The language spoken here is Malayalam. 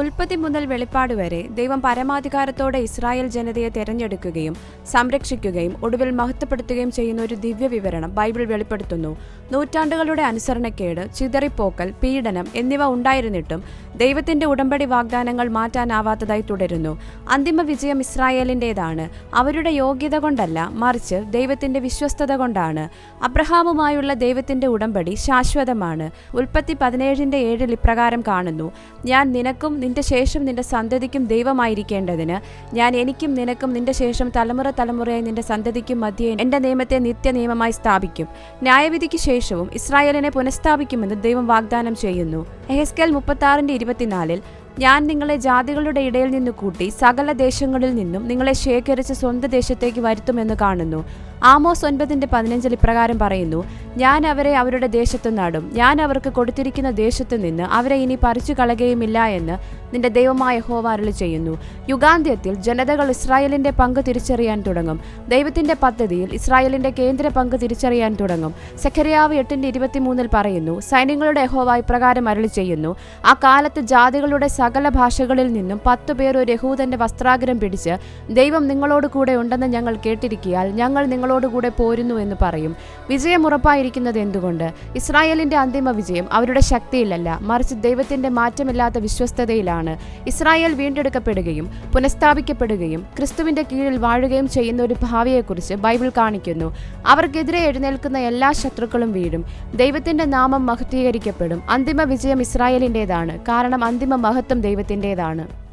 ഉൽപ്പത്തി മുതൽ വെളിപ്പാട് വരെ ദൈവം പരമാധികാരത്തോടെ ഇസ്രായേൽ ജനതയെ തിരഞ്ഞെടുക്കുകയും സംരക്ഷിക്കുകയും ഒടുവിൽ മഹത്വപ്പെടുത്തുകയും ചെയ്യുന്ന ഒരു ദിവ്യ വിവരണം ബൈബിൾ വെളിപ്പെടുത്തുന്നു. നൂറ്റാണ്ടുകളുടെ അനുസരണക്കേട് ചിതറിപ്പോക്കൽ പീഡനം എന്നിവ ഉണ്ടായിരുന്നിട്ടും ദൈവത്തിന്റെ ഉടമ്പടി വാഗ്ദാനങ്ങൾ മാറ്റാനാവാത്തതായി തുടരുന്നു. അന്തിമ വിജയം ഇസ്രായേലിന്റെതാണ് അവരുടെ യോഗ്യത കൊണ്ടല്ല മറിച്ച് ദൈവത്തിന്റെ വിശ്വസ്തത കൊണ്ടാണ്. അബ്രഹാമുമായുള്ള ദൈവത്തിന്റെ ഉടമ്പടി ശാശ്വതമാണ്. ഉൽപ്പത്തി പതിനേഴിന്റെ ഏഴിൽ ഇപ്രകാരം കാണുന്നു. ഞാൻ നിനക്കും നിന്റെ ശേഷം നിന്റെ സന്തതിക്കും ദൈവമായിരിക്കേണ്ടതിന് ഞാൻ എനിക്കും നിനക്കും നിന്റെ ശേഷം തലമുറ തലമുറയായി നിന്റെ സന്തതിക്കും മധ്യേ എന്റെ നിയമത്തെ നിത്യനിയമമായി സ്ഥാപിക്കും. ന്യായവിധിക്ക് ശേഷവും ഇസ്രായേലിനെ പുനഃസ്ഥാപിക്കുമെന്ന് ദൈവം വാഗ്ദാനം ചെയ്യുന്നു. എഹെസ്കേൽ മുപ്പത്താറിന്റെ ഇരുപത്തിനാലിൽ ഞാൻ നിങ്ങളെ ജാതികളുടെ ഇടയിൽ നിന്ന് കൂട്ടി സകല ദേശങ്ങളിൽ നിന്നും നിങ്ങളെ ശേഖരിച്ച് സ്വന്തം ദേശത്തേക്ക് വരുത്തുമെന്ന് കാണുന്നു. ആമോസ് ഒൻപതിന്റെ പതിനഞ്ചിൽ ഇപ്രകാരം പറയുന്നു ഞാൻ അവരെ അവരുടെ ദേശത്തു നാടും. ഞാൻ അവർക്ക് കൊടുത്തിരിക്കുന്ന ദേശത്ത് നിന്ന് അവരെ ഇനി പറിച്ചു കളയുകയുമില്ല എന്ന് നിന്റെ ദൈവമായ ഹോവാരളി ചെയ്യുന്നു. യുഗാന്ത്യത്തിൽ ജനതകൾ ഇസ്രായേലിന്റെ പങ്ക് തിരിച്ചറിയാൻ തുടങ്ങും. ദൈവത്തിന്റെ പദ്ധതിയിൽ ഇസ്രായേലിന്റെ കേന്ദ്ര പങ്ക് തിരിച്ചറിയാൻ തുടങ്ങും. സെഖരിയാവ് എട്ടിന്റെ ഇരുപത്തിമൂന്നിൽ പറയുന്നു സൈന്യങ്ങളുടെ യഹോവ ഇപ്രകാരം അരളി ചെയ്യുന്നു ആ കാലത്ത് ജാതികളുടെ സകല ഭാഷകളിൽ നിന്നും പത്തു പേർ ഒരു യഹൂദന്റെ വസ്ത്രാഗ്രഹം പിടിച്ച് ദൈവം നിങ്ങളോട് കൂടെ ഉണ്ടെന്ന് ഞങ്ങൾ കേട്ടിരിക്കിയാൽ ഞങ്ങൾ നിങ്ങളോട് കൂടെ പോരുന്നു എന്ന് പറയും. വിജയം ഉറപ്പായിരിക്കുന്നത് എന്തുകൊണ്ട്? ഇസ്രായേലിന്റെ അന്തിമ വിജയം അവരുടെ ശക്തിയിലല്ല മറിച്ച് ദൈവത്തിന്റെ മാറ്റമില്ലാത്ത വിശ്വസ്തതയിലാണ്. ഇസ്രായേൽ വീണ്ടെടുക്കപ്പെടുകയും പുനഃസ്ഥാപിക്കപ്പെടുകയും ക്രിസ്തുവിന്റെ കീഴിൽ വാഴുകയും ചെയ്യുന്ന ഒരു ഭാവിയെക്കുറിച്ച് ബൈബിൾ കാണിക്കുന്നു. അവർക്കെതിരെ എഴുന്നേൽക്കുന്ന എല്ലാ ശത്രുക്കളും വീഴും. ദൈവത്തിന്റെ നാമം മഹത്വീകരിക്കപ്പെടും. അന്തിമ വിജയം ഇസ്രായേലിന്റെതാണ് കാരണം അന്തിമ മഹത്വം ദൈവത്തിന്റെതാണ്